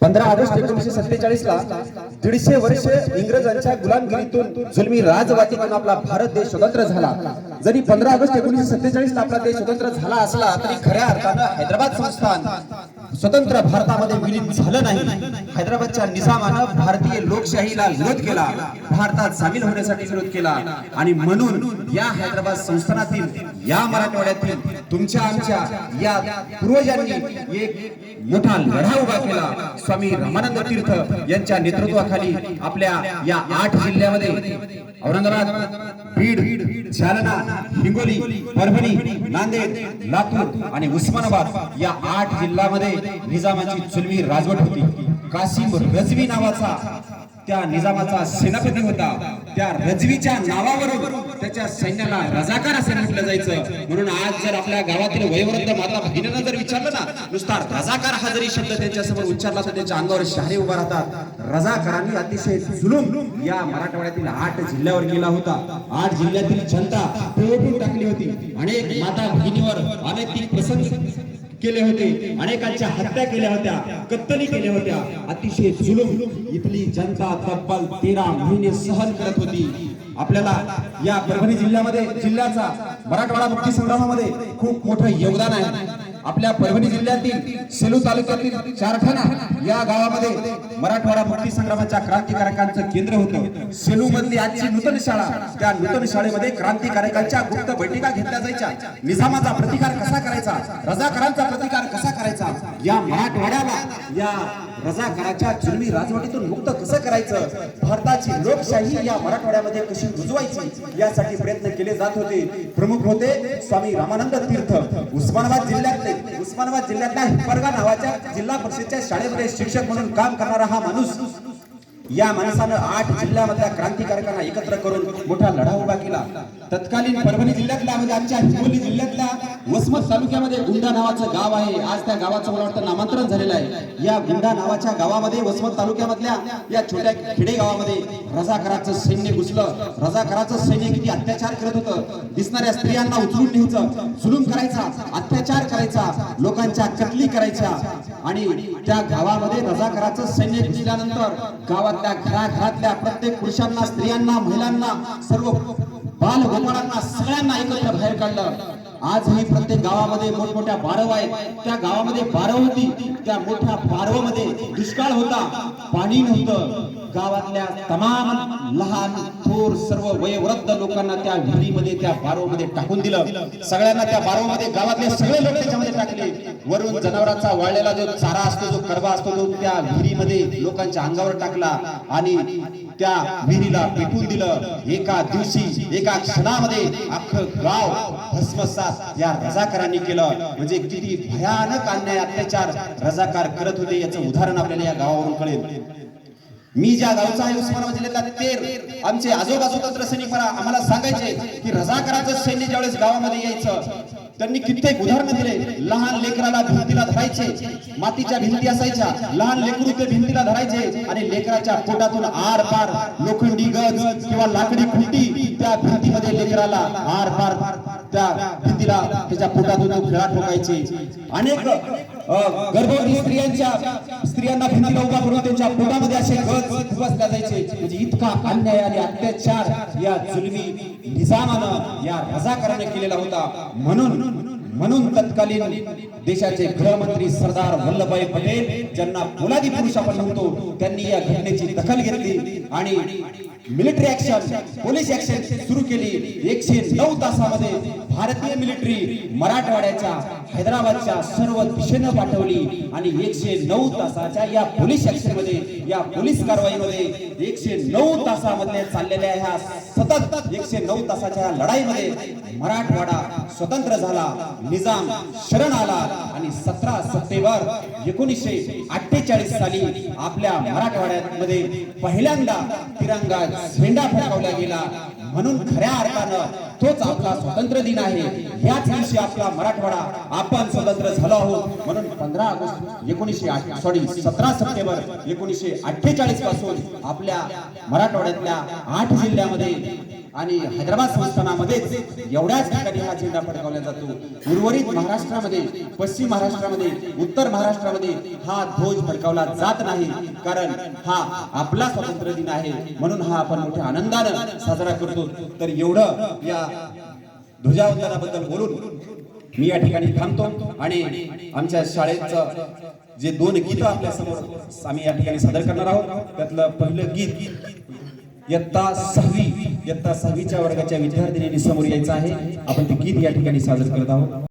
पंधरा ऑगस्ट एकोणीसशे सत्तेचाळीस ला दीडशे वर्ष इंग्रजांच्या गुलामगिरीतून जुलमी राजवाटीतून आपला भारत देश स्वतंत्र झाला. जरी पंधरा ऑगस्ट एकोणीसशे सत्तेचाळीस ला आपला देश स्वतंत्र झाला असला तरी खऱ्या अर्थानं हैदराबाद संस्थान स्वतंत्र भारतामध्ये विलीन झालं नाही. हैदराबादच्या निजामानं भारतीय लोकशाहीला विरोध केला. भारतात सामील होण्यासाठी विरोध केला. आणि म्हणून या हैदराबाद संस्थानातील या मराठवाड्यातील तुमच्या आमच्या या पूर्वजांनी एक मोठा लढा उभा केला. स्वामी रामानंद तीर्थ यांच्या नेतृत्वाखाली आपल्या या आठ जिल्ह्यामध्ये औरंगाबाद बीड जालना हिंगोली परभणी नांदेड लातूर आणि उस्मानाबाद या आठ जिल्ह्यामध्ये निजामाची जुलमी राजवट होती. कासिम रजवी नावाचा त्या निजामाचा सेनापती होता. त्या रजवीच्या नावावरून त्याच्या सैन्याला रजाकार असे म्हटलं जायचं. म्हणून आज जर आपल्या गावातील वयोवृद्ध माता भगिनीनं जर विचारलं ना नुसता रजाकार हा जरी शब्द त्यांच्यासमोर उच्चारला तर त्यांच्या अंगावर शहारे उभा राहतात. रजाकारांनी अतिशय जुलूम या मराठवाड्यातील आठ जिल्ह्यावर केला होता. आठ जिल्ह्यातील जनता पिळवटून टाकली होती. अनेक माता भगिनीवर अनेक प्रसंग केले होते. अनेकांच्या हत्या केल्या होत्या कत्तली केल्या होत्या. अतिशय जुलूम. इथली जनता तब्बल तेरा महिने सहन करत होती. आपल्याला या परभणी जिल्ह्यामध्ये जिल्ह्याचा मराठवाडा मुक्ती संग्रामामध्ये खूप मोठं योगदान आहे. आपल्या परभणी जिल्ह्यातील सेलू तालुक्यातील चारठाणा या गावामध्ये मराठवाडा मुक्ती संग्रामाच्या क्रांतिकारकांचं केंद्र होतं. सेलू मधली आजची नूतन शाळा त्या नूतन शाळेमध्ये क्रांतिकारकांच्या गुप्त बैठका घेतल्या जायच्या. निजामाचा प्रतिकार कसा करायचा? रजाकारांचा प्रतिकार कसा करायचा? या मराठवाड्याला या रजाकाराच्या जुलमी राजवटीतून मुक्त कसं करायचं? भारताची लोकशाही या मराठवाड्यामध्ये कशी रुजवायची यासाठी प्रयत्न केले जात होते. प्रमुख होते स्वामी रामानंद तीर्थ. उस्मानाबाद जिल्ह्यातले उस्मानाबाद जिल्ह्यातल्या हिपरगा नावाच्या जिल्हा परिषदच्या शाळेमध्ये शिक्षक म्हणून काम करणारा हा माणूस या माणसानं आठ जिल्ह्यामधल्या क्रांतिकारकांना एकत्र करून मोठा लढा उभा केला. तत्कालीन परभणी जिल्ह्यातल्या म्हणजे आमच्या हिंगोली जिल्ह्यातल्या वसमत तालुक्यामध्ये गुंडा नावाचं गाव आहे. आज त्या गावाचं मला वाटतं नामांतरण झालेलं आहे. या गुंडा नावाच्या गावामध्ये वसमत तालुक्यामधल्या या छोट्या खेडे गावामध्ये रजाकाराचं सैन्य घुसलं. रजाकाराचं सैन्य किती अत्याचार करत होतं. दिसणाऱ्या स्त्रियांना उचलून न्यायचं जुलूम करायचा अत्याचार करायचा लोकांच्या कतली करायच्या. आणि त्या गावामध्ये रजाकाराचं सैन्य घुसल्यानंतर गावात त्या घराघरातल्या प्रत्येक पुरुषांना स्त्रियांना महिलांना सर्व बाल सगळ्यांना एकत्र बाहेर काढलं. आजही प्रत्येक गावामध्ये मोठमोठ्या बारव आहेत. त्या गावामध्ये बारव होती त्या मोठ्या बारवमध्ये दुष्काळ होता. पाणी नव्हतं. गावातल्या तमाम लहान थोर सर्व वयोवृद्ध लोकांना त्या विहिरीमध्ये त्या बारवमध्ये टाकून दिलं. सगळ्यांना त्या बारवमध्ये गावातले सगळे लोक त्याच्यामध्ये टाकले. वरून जनावरांचा वाळलेला जो चारा असतो जो कडवा असतो तो त्या विहिरीमध्ये लोकांच्या अंगावर टाकला आणि त्या विहिरीला पेटून दिलं. एका दिवशी एका क्षणामध्ये अख्खं गाव भस्मसात या रजाकारांनी केलं. म्हणजे किती भयानक अन्याय अत्याचार रजाकार करत होते याचं उदाहरण आपल्याला या गावावरून कळेल. मी ज्या गावचा आहे उस्मानाबाद जिल्ह्यातला तेर आमचे आजोबा स्वतंत्र सैनिक मला आम्हाला सांगायचे की रजाकाराचं सैन्य ज्यावेळेस गावामध्ये यायचं त्यांनी कित्येक उदाहरण दिले. लहान लेकराला भिंतीला धरायचे मातीच्या भिंती असायच्या. लहान लेकरू ते भिंतीला धरायचे आणि लेकराच्या पोटातून आर पार लोखंडी गज किंवा लाकडी खुंटी त्या भिंतीमध्ये लेकराला आर पार तिला त्याच्या पोटातून खेळा ठोकायचे. अनेक गर्भवती स्त्रियांच्या स्त्रियांना भिंतीला उभा करून त्यांच्या पोटामध्ये असे गज बसल्या जायचे. म्हणजे इतका अन्याय आणि अत्याचार या जुलमी निजामानं या रजाकाराने केलेला होता. म्हणून म्हणून तत्कालीन देशाचे गृहमंत्री सरदार वल्लभभाई पटेल ज्यांना पोलादी पुरुष आपण म्हणतो त्यांनी या घटनेची दखल घेतली आणि मिलिटरी ऍक्शन पोलीस ऍक्शन सुरू केली. एकशे नऊ तासामध्ये भारतीय मिलिटरी मराठवाड्याच्या हैदराबादच्या सर्व दिशेनं पाठवली. आणि एकशे नऊ तासाच्या या पोलीस ऍक्शनमध्ये या पोलीस कारवाईमध्ये एकशे नऊ तासामध्ये चाललेल्या ह्या सतत एकशे नऊ तासाच्या लढाईमध्ये मराठवाडा स्वतंत्र झाला. निजाम शरण आला. आणि सतरा सप्टेंबर एकोणीसशे अठ्ठेचाळीस साली आपल्या मराठवाड्यामध्ये पहिल्यांदा तिरंगा झेंडा फडकावला गेला. म्हणून खऱ्या अर्थानं तोच आपला स्वतंत्र दिन आहे. ह्याच दिवशी आपला मराठवाडा आपण स्वतंत्र झालो आहोत. म्हणून पंधरा ऑगस्ट एकोणीसशे सॉरी सतरा सप्टेंबर एकोणीसशे अठ्ठेचाळीसपासून आपल्या मराठवाड्यातल्या आठ जिल्ह्यामध्ये आणि हैदराबाद संस्थानामध्येच एवढ्याच ठिकाणी हा झेंडा फडकावला जातो. उर्वरित महाराष्ट्रामध्ये पश्चिम महाराष्ट्रामध्ये उत्तर महाराष्ट्रामध्ये हा ध्वज फडकावला जात नाही. कारण हा आपला स्वातंत्र्य दिन आहे म्हणून हा आपण मोठ्या आनंदानं साजरा करतो. तर एवढं या ध्वजावंदनाबद्दल बोलून मी या ठिकाणी थांबतो आणि आमच्या शाळेचं जे दोन गीत आपल्यासमोर आम्ही या ठिकाणी सादर करणार आहोत. त्यातलं पहिलं गीत इयत्ता सहावी इयत्ता सहावीच्या वर्गाच्या विद्यार्थिनींनी समोर यायचं आहे. आपण ते गीत या ठिकाणी सादर करत आहोत.